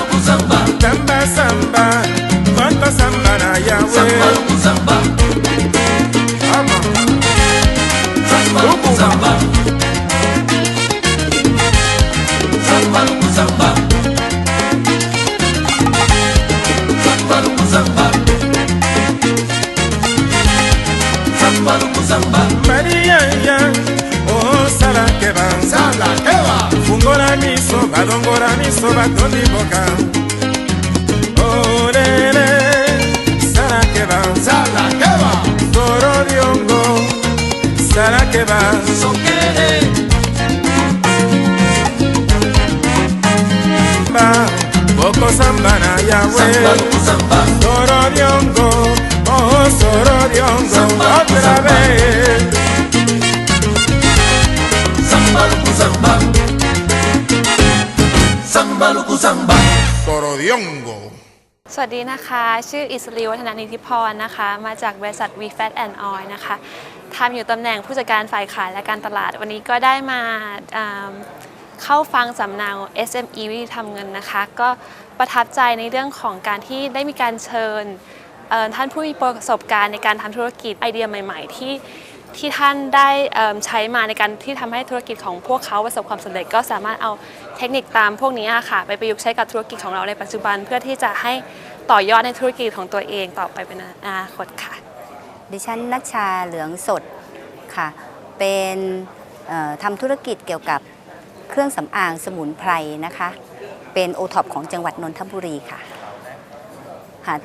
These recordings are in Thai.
samba samba konta samba na yawe samba balongola miso batondi mboka olele salakeba salakeba soro liongo salakeba sokelele bokosamba na yawe soro liongo oh soro otra vez. Samba luku samba. soro diongo สวัสดีนะคะ ชื่ออิสรีวัฒนานิธิพรนะคะ มาจากบริษัท VFAT and Oil นะคะทำอยู่ตำแหน่งผู้จัดการฝ่ายขายและการตลาด วันนี้ก็ได้มาเข้าฟังสัมมนา SME วิธีทำเงินนะคะ ก็ประทับใจในเรื่องของการที่ได้มีการเชิญท่านผู้มีประสบการณ์ในการทำธุรกิจไอเดียใหม่ ๆ ที่ ที่ท่านได้ใช้มาในการที่ทำให้ธุรกิจของพวกเขาประสบความสำเร็จ ก็สามารถเอาเทคนิคตามพวกนี้ค่ะ ไปประยุกต์ใช้กับธุรกิจของเราในปัจจุบัน เพื่อที่จะให้ต่อยอดในธุรกิจของตัวเองต่อไปเป็นอนาคตค่ะ ดิฉันนัชชาเหลืองสดค่ะ เป็นทำธุรกิจเกี่ยวกับเครื่องสำอางสมุนไพรนะคะ เป็นโอท็อปของจังหวัดนนทบุรีค่ะค่ะ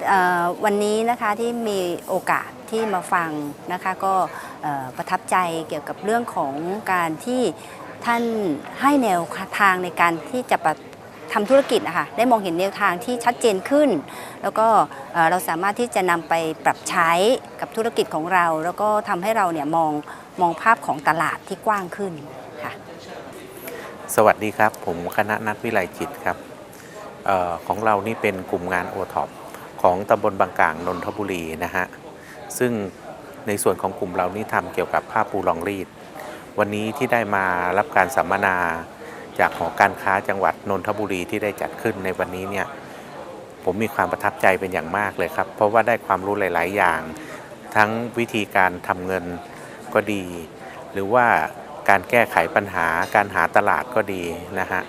วันนี้นะคะที่มีโอกาส ที่มาฟังนะคะก็ประทับใจเกี่ยวกับเรื่องของการที่ท่านให้แนวทางในการที่จะทำธุรกิจนะคะได้มองเห็นแนวทางที่ชัดเจนขึ้น แล้วก็เราสามารถที่จะนำไปปรับใช้กับธุรกิจของเรา แล้วก็ทำให้เราเนี่ยมองมองภาพของตลาดที่กว้างขึ้นค่ะสวัสดีครับ ผมคณะนัทวิไลจิตครับออของเรานี่เป็นกลุ่มงานโอท็อปของตำบลบางกลางนนทบุรีนะฮะ ซึ่งในส่วนของกลุ่มเรานี่ทำเกี่ยวกับผ้าปูรองรีด วันนี้ที่ได้มารับการสัมมนาจากหอการค้าจังหวัดนนทบุรีที่ได้จัดขึ้นในวันนี้เนี่ยผมมีความประทับใจเป็นอย่างมากเลยครับ เพราะว่าได้ความรู้หลาย ๆ อย่าง ทั้งวิธีการทำเงินก็ดี หรือว่าการแก้ไขปัญหา การหาตลาดก็ดีนะฮะ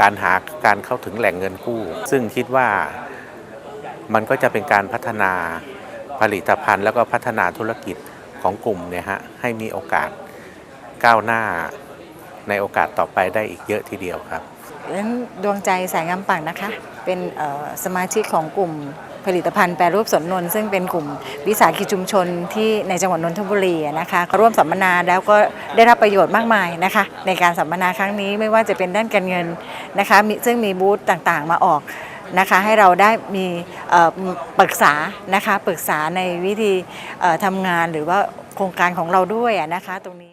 การหาการเข้าถึงแหล่งเงินกู้ ซึ่งคิดว่ามันก็จะเป็นการพัฒนา ผลิตภัณฑ์แล้วก็พัฒนาธุรกิจของกลุ่มเนี่ยฮะให้มีโอกาสก้าวหน้าในโอกาสต่อไปได้อีกเยอะทีเดียวครับเรื่องดวงใจแสงงามปังนะคะ เป็นสมาชิกของกลุ่มผลิตภัณฑ์แปรรูปสนนนซึ่งเป็นกลุ่มวิสาหกิจชุมชนที่ในจังหวัดนนทบุรีนะคะร่วมสัมมนาแล้วก็ได้รับประโยชน์มากมายนะคะ ในการสัมมนาครั้งนี้ไม่ว่าจะเป็นด้านการเงินนะคะซึ่งมีบูธต่างๆ มาออก นะคะให้เราได้มีปรึกษานะคะปรึกษาในวิธีทำงานหรือว่าโครงการของเราด้วยนะคะตรงนี้